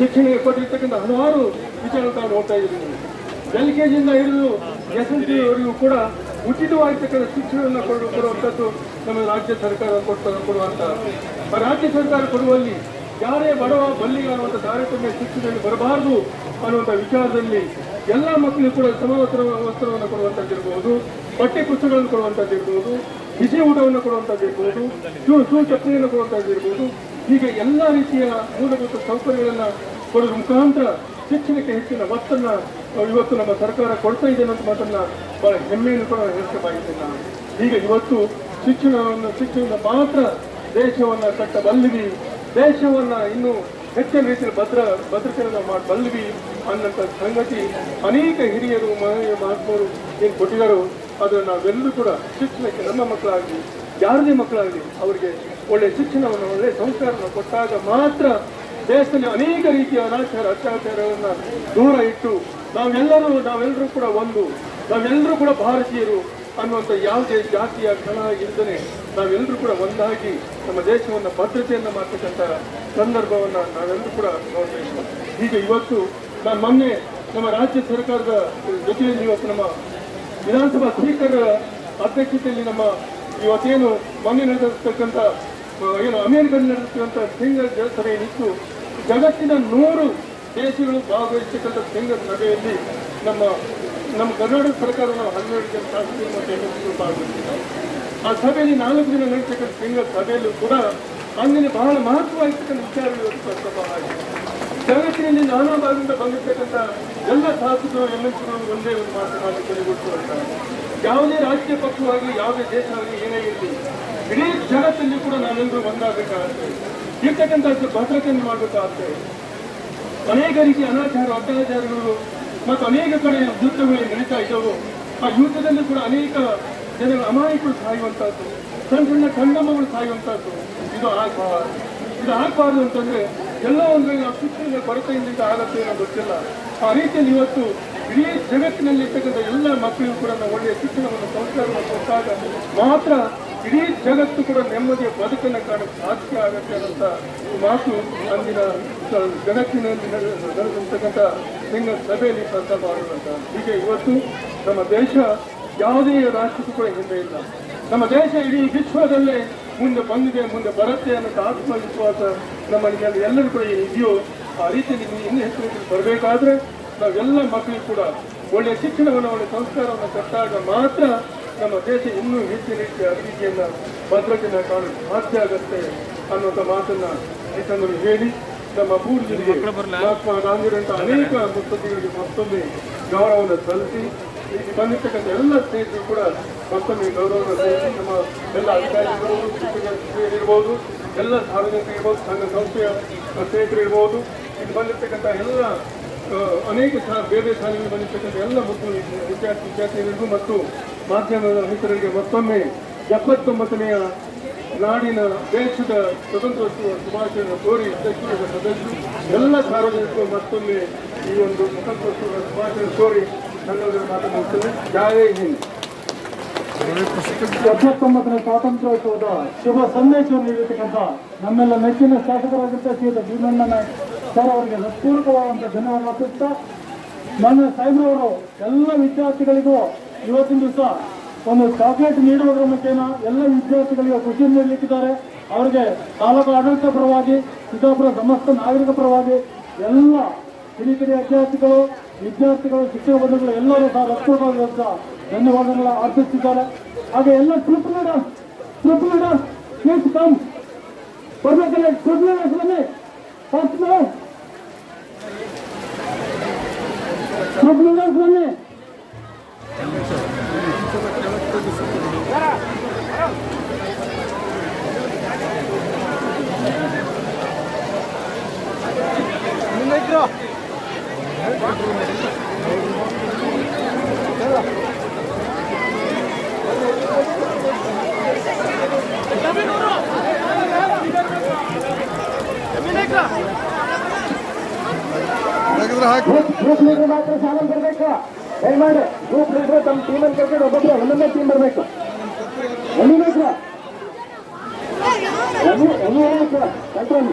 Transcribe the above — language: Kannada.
ಶಿಕ್ಷಣಕ್ಕೆ ಕೊಟ್ಟಿರ್ತಕ್ಕಂಥ ಹಲವಾರು ವಿಚಾರ ತಾವು ನೋಡ್ತಾ ಇದ್ದೀವಿ. ಎಲ್ ಕೆ ಜಿಯಿಂದ ಹಿಡಿದು ಎಸ್ ಎಲ್ ಸಿವರೆಗೂ ಕೂಡ ಉಚಿತವಾಗಿರ್ತಕ್ಕಂಥ ಶಿಕ್ಷಣವನ್ನು ಕೊಡು ಕೊಡುವಂಥದ್ದು ನಮ್ಮ ರಾಜ್ಯ ಸರ್ಕಾರ ಕೊಡ್ತಾ ಕೊಡುವಂಥ ರಾಜ್ಯ ಸರ್ಕಾರ ಕೊಡುವಲ್ಲಿ ಯಾರೇ ಬಡವ ಬಲ್ಲಿಗ ಅನ್ನುವಂಥ ತಾರತಮ್ಯ ಶಿಕ್ಷಣದಲ್ಲಿ ಬರಬಾರದು ಅನ್ನುವಂಥ ವಿಚಾರದಲ್ಲಿ ಎಲ್ಲ ಮಕ್ಕಳಿಗೂ ಕೂಡ ಸಮವಸ್ತ್ರ ವಸ್ತ್ರವನ್ನು ಕೊಡುವಂಥದ್ದಿರ್ಬೋದು ಬಟ್ಟೆ ಪುಸ್ತಕಗಳನ್ನು ಕೊಡುವಂಥದ್ದಿರ್ಬೋದು ಬಿಸಿ ಊಟವನ್ನು ಕೊಡುವಂಥದ್ದಿರ್ಬೋದು ಶೂ ಶೂ ಚಪ್ಪಲಿಯನ್ನು ಕೊಡುವಂಥದ್ದಿರ್ಬೋದು ಹೀಗೆ ಎಲ್ಲ ರೀತಿಯ ಮೂಲಭೂತ ಸೌಕರ್ಯಗಳನ್ನು ಕೊಡೋದ್ರ ಮುಖಾಂತರ ಶಿಕ್ಷಣಕ್ಕೆ ಹೆಚ್ಚಿನ ಒತ್ತನ್ನ ಇವತ್ತು ನಮ್ಮ ಸರ್ಕಾರ ಕೊಡ್ತಾ ಇದೆ ಅನ್ನೋದು ಮಾತನ್ನ ಬಹಳ ಹೆಮ್ಮೆಯನ್ನು ಕೂಡ ಹೇಳ್ಬೇಕಾಗಿದೆ ನಾನು ಹೀಗೆ ಇವತ್ತು ಶಿಕ್ಷಣವನ್ನು ಶಿಕ್ಷಣದ ಮಾತ್ರ ದೇಶವನ್ನು ಕಟ್ಟಬಲ್ಲಿವಿ ದೇಶವನ್ನು ಇನ್ನೂ ಹೆಚ್ಚಿನ ರೀತಿಯಲ್ಲಿ ಭದ್ರ, ಭದ್ರತೆಯನ್ನು ಮಾಡಬಲ್ಲಿವಿ ಅನ್ನೋಂಥ ಸಂಗತಿ ಅನೇಕ ಹಿರಿಯರು ಮಹನೀಯ ಮಹಾತ್ಮರು ಏನು ಕೊಟ್ಟಿದ್ದಾರೋ ಅದನ್ನು ನಾವೆಲ್ಲರೂ ಕೂಡ ಶಿಕ್ಷಣಕ್ಕೆ ನಮ್ಮ ಮಕ್ಕಳಾಗಲಿ, ಯಾರದೇ ಮಕ್ಕಳಾಗಲಿ ಅವರಿಗೆ ಒಳ್ಳೆಯ ಶಿಕ್ಷಣವನ್ನು, ಒಳ್ಳೆ ಸಂಸ್ಕಾರವನ್ನು ಕೊಟ್ಟಾಗ ಮಾತ್ರ ದೇಶದಲ್ಲಿ ಅನೇಕ ರೀತಿಯ ಅನಾಚಾರ, ಅತ್ಯಾಚಾರವನ್ನು ದೂರ ಇಟ್ಟು ನಾವೆಲ್ಲರೂ ನಾವೆಲ್ಲರೂ ಕೂಡ ಒಂದು, ನಾವೆಲ್ಲರೂ ಕೂಡ ಭಾರತೀಯರು ಅನ್ನುವಂಥ ಯಾವುದೇ ಜಾತಿಯ ಕಣ ಇಲ್ಲದೇ ನಾವೆಲ್ಲರೂ ಕೂಡ ಒಂದಾಗಿ ನಮ್ಮ ದೇಶವನ್ನು ಭದ್ರತೆಯನ್ನು ಮಾಡ್ತಕ್ಕಂಥ ಸಂದರ್ಭವನ್ನ ನಾವೆಲ್ಲರೂ ಕೂಡ ನೋಡಬೇಕು ಹೀಗೆ ಇವತ್ತು ನಾನು ಮೊನ್ನೆ ನಮ್ಮ ರಾಜ್ಯ ಸರ್ಕಾರದ ಜೊತೆಯಲ್ಲಿ ಇವತ್ತು ನಮ್ಮ ವಿಧಾನಸಭಾ ಸ್ಪೀಕರ್ ಅಧ್ಯಕ್ಷತೆಯಲ್ಲಿ ನಮ್ಮ ಇವತ್ತೇನು ಮೊನ್ನೆ ನಡೆದಿರ್ತಕ್ಕಂಥ ಏನು ಅಮೆರಿಕದಲ್ಲಿ ನಡೆಸುವಂತಹ ಸಿಂಗಲ್ ಸಭೆ ನಿಂತು ಜಗತ್ತಿನ ನೂರು ದೇಶಗಳು ಭಾಗವಹಿಸತಕ್ಕಂಥ ಸಿಂಗಲ್ ಸಭೆಯಲ್ಲಿ ನಮ್ಮ ನಮ್ಮ ಕರ್ನಾಟಕ ಸರ್ಕಾರ ನಾವು ಹನ್ನೆರಡು ಜನ ಶಾಸಕರು ಮತ್ತು ಎಂ ಭಾಗವಹಿಸಿದ್ದಾರೆ. ಆ ಸಭೆಯಲ್ಲಿ ನಾಲ್ಕು ದಿನ ನಡೆಸತಕ್ಕಂಥ ಸಿಂಗಲ್ ಸಭೆಯಲ್ಲೂ ಕೂಡ ಅಂದಿನ ಬಹಳ ಮಹತ್ವವಾಗಿರ್ತಕ್ಕಂಥ ವಿಚಾರಗಳು ಪ್ರಸ್ತಾಪ ಆಗಿದೆ. ಜಗತ್ತಿನಲ್ಲಿ ನಾನಾ ಭಾಗದಿಂದ ಬಂದಿರತಕ್ಕಂಥ ಎಲ್ಲ ಶಾಸಕರು ನಾವು ಒಂದೇ ಒಂದು ಮಾತನಾಡಿ ಕೊನೆಗೊಳಿಸುವಂತಾರೆ ಯಾವುದೇ ರಾಜಕೀಯ ಪಕ್ಷವಾಗಿ, ಯಾವುದೇ ದೇಶ ಏನೇ ಇರಲಿ ಇಡೀ ಜಗತ್ತಲ್ಲಿ ಕೂಡ ನಾವೆಲ್ಲರೂ ಒಂದಾಗಬೇಕಾಗುತ್ತೆ. ಇರ್ತಕ್ಕಂಥ ಭದ್ರತೆಯನ್ನು ಮಾಡಬೇಕಾಗುತ್ತೆ. ಅನೇಕ ರೀತಿಯ ಅನಾಚಾರ, ಅತ್ಯಾಚಾರಗಳು ಮತ್ತು ಅನೇಕ ಕಡೆ ಯುದ್ಧಗಳು ನಡೀತಾ ಇದ್ದವು. ಆ ಯುದ್ಧದಲ್ಲಿ ಕೂಡ ಅನೇಕ ಜನರ ಅಮಾಯಕರು ಸಾಯುವಂತಹದ್ದು ಸಣ್ಣ ಸಣ್ಣ ಕಣ್ಣಮ್ಮಗಳು ಸಾಯುವಂತಹದ್ದು ಇದು ಆಗಬಾರ್ದು. ಇದು ಆಗಬಾರ್ದು ಅಂತಂದ್ರೆ ಎಲ್ಲ ಒಂದು ನಾವು ಶಿಕ್ಷಣದ ಕೊರತೆಯಿಂದ ಆಗತ್ತೆ ಗೊತ್ತಿಲ್ಲ. ಆ ರೀತಿಯಲ್ಲಿ ಇವತ್ತು ಇಡೀ ಜಗತ್ತಿನಲ್ಲಿ ಇರ್ತಕ್ಕಂಥ ಎಲ್ಲ ಮಕ್ಕಳಿಗೂ ಕೂಡ ನಾವು ಒಳ್ಳೆಯ ಶಿಕ್ಷಣವನ್ನು, ಸಂಸ್ಕಾರವನ್ನು ಕೊಟ್ಟಾಗ ಮಾತ್ರ ಇಡೀ ಜಗತ್ತು ಕೂಡ ನೆಮ್ಮದಿಯ ಬದುಕನ್ನು ಕಾಣಕ್ಕೆ ಸಾಧ್ಯ ಆಗತ್ತೆ ಅನ್ನೋಂಥ ಮಾತು ಅಂದಿನ ಜಗತ್ತಿನಲ್ಲಿ ನಡೆದ- ನಡೆದಿರ್ತಕ್ಕಂಥ ಸಿಂಗ ಸಭೆಯಲ್ಲಿ ಪ್ರಸ್ತಾಪ ಆಗುವಂತ ಹೀಗೆ ಇವತ್ತು ನಮ್ಮ ದೇಶ ಯಾವುದೇ ರಾಷ್ಟ್ರಕ್ಕೂ ಕೂಡ ಹಿಂದೆ ಇಲ್ಲ. ನಮ್ಮ ದೇಶ ಇಡೀ ವಿಶ್ವದಲ್ಲೇ ಮುಂದೆ ಬಂದಿದೆ, ಮುಂದೆ ಬರುತ್ತೆ ಅನ್ನೋ ಆತ್ಮವಿಶ್ವಾಸ ನಮ್ಮಲ್ಲಿ ಎಲ್ಲರೂ ಕೂಡ ಇದೆಯೋ, ಆ ರೀತಿಯಲ್ಲಿ ನೀವು ಇನ್ನೂ ಹೆಚ್ಚು ಹೆಚ್ಚು ಬರಬೇಕಾದ್ರೆ ನಾವೆಲ್ಲ ಮಕ್ಕಳಿಗೂ ಕೂಡ ಒಳ್ಳೆಯ ಶಿಕ್ಷಣವನ್ನು, ಒಳ್ಳೆಯ ಸಂಸ್ಕಾರವನ್ನು ಕಟ್ಟಾಗ ಮಾತ್ರ ನಮ್ಮ ದೇಶ ಇನ್ನೂ ಹೆಚ್ಚಿನ ರೀತಿಯ ಅಭಿವೃದ್ಧಿಯನ್ನು ಭದ್ರತೆಯನ್ನು ಕಾಣಲು ಸಾಧ್ಯ ಆಗುತ್ತೆ ಅನ್ನುವಂಥ ಮಾತನ್ನು ಈ ಹೇಳಿ ನಮ್ಮ ಪೂರ್ವಜರಿಗೆ ಮಹಾತ್ಮ ಗಾಂಧಿಯವರಂತಹ ಅನೇಕ ಮುತ್ಸದ್ದಿಗಳಿಗೆ ಮತ್ತೊಮ್ಮೆ ಗೌರವವನ್ನು ಸಲ್ಲಿಸಿ ಇಲ್ಲಿ ಬಂದಿರ್ತಕ್ಕಂಥ ಎಲ್ಲ ಸ್ನೇಹಿತರು ಕೂಡ ಮತ್ತೊಮ್ಮೆ ಗೌರವವನ್ನು ಸಲ್ಲಿಸಿ ನಮ್ಮ ಎಲ್ಲ ಅಧಿಕಾರಿಗಳು ಇರ್ಬೋದು ಎಲ್ಲ ಸಾರ್ವಜನಿಕರು ಇರ್ಬೋದು ಸಂಘ ಸಂಸ್ಥೆಯ ಸ್ನೇಹಿತರು ಇರ್ಬೋದು ಇಲ್ಲಿ ಬಂದಿರ್ತಕ್ಕಂಥ ಎಲ್ಲ ಅನೇಕ ಸಾಲ ಬೇರೆ ಶಾಲೆಗಳಿಗೆ ಬಂದಿರ್ತಕ್ಕಂಥ ಎಲ್ಲ ಮಕ್ಕಳು ವಿದ್ಯಾರ್ಥಿ, ವಿದ್ಯಾರ್ಥಿಗಳಿಗೂ ಮತ್ತು ಮಾಧ್ಯಮದ ಮಿತ್ರರಿಗೆ ಮತ್ತೊಮ್ಮೆ ಎಪ್ಪತ್ತೊಂಬತ್ತನೆಯ ನಾಡಿನ ದೇಶದ ಸ್ವತಂತ್ರೋತ್ಸವ ಶುಭಾಶಯವನ್ನು ಕೋರಿ ಅಧ್ಯಕ್ಷರ ಸದಸ್ಯರು, ಎಲ್ಲ ಸಾರ್ವಜನಿಕರು ಮತ್ತೊಮ್ಮೆ ಈ ಒಂದು ಸ್ವತಂತ್ರೋತ್ಸವ ಶುಭಾಶಯ ಕೋರಿ ನನ್ನೆಲ್ಲರೂ ಮಾತನಾಡುತ್ತೇನೆ. ಜಯ ಹಿಂದ್. ಎಪ್ಪತ್ತೊಂಬತ್ತನೇ ಸ್ವಾತಂತ್ರ್ಯೋತ್ಸವದ ಶುಭ ಸಂದೇಶವನ್ನು ನೀಡಿರ್ತಕ್ಕಂಥ ನಮ್ಮೆಲ್ಲ ನೆಚ್ಚಿನ ಶಾಸಕರಾಗಿದ್ದ ಶ್ರೀಯುತ ಸರ್, ಅವರಿಗೆ ಹೃತ್ಪೂರ್ವಕವಾದಂಥ ಧನ್ಯವಾದ ಅರ್ಪಿಸ್ತಾ ನನ್ನ ಸಾಹೇಬ್ರವರು, ಎಲ್ಲ ವಿದ್ಯಾರ್ಥಿಗಳಿಗೂ ಇವತ್ತಿನ ದಿವಸ ಒಂದು ಚಾಕ್ಲೇಟ್ ನೀಡುವುದರ ಮುಖೇನ ಎಲ್ಲ ವಿದ್ಯಾರ್ಥಿಗಳಿಗೆ ಖುಷಿ ನೀಡಲಿಕ್ಕಿದ್ದಾರೆ. ಅವರಿಗೆ ತಾಲೂಕು ಆಡಳಿತ ಪರವಾಗಿ, ಸಿದ್ದಾಪುರ ಸಮಸ್ತ ನಾಗರಿಕ ಪರವಾಗಿ ಎಲ್ಲ ಕಿರಿಕಿರಿ ವಿದ್ಯಾರ್ಥಿಗಳು ವಿದ್ಯಾರ್ಥಿಗಳು, ಶಿಕ್ಷಕ ಬಂಧುಗಳು ಎಲ್ಲರೂ ಸಹ ಹೃತ್ಪೂರ್ವಕವಾದಂಥ ಧನ್ಯವಾದಗಳ ಅರ್ಪಿಸ್ತಿದ್ದಾರೆ ಹಾಗೆ ಎಲ್ಲ trip leaders trip leaders please come ಬರ್ಬೇಕಲ್ಲ trip leaders first trip leaders ಬನ್ನಿ ಗ್ರೂಪ್ ಗ್ರೂಪ್ ಲೀಡರ್ ಮಾತ್ರ ಶಾಲೆ ಬರಬೇಕು ದಯಮಾಡಿ ಗ್ರೂಪ್ ಲೀಡರ್ ತಮ್ಮ ಟೀಮಲ್ಲಿ ಕರ್ಕೊಂಡು ಒಬ್ಬೊಬ್ಬರು ಒಂದೊಂದೇ ಟೀಮ್ ಬರಬೇಕು ಎಲ್ಲಿಬೇಕು ಎಲ್ಲಿ ಎಲ್ಲಿ ಕಂಟ್ರೋಲ್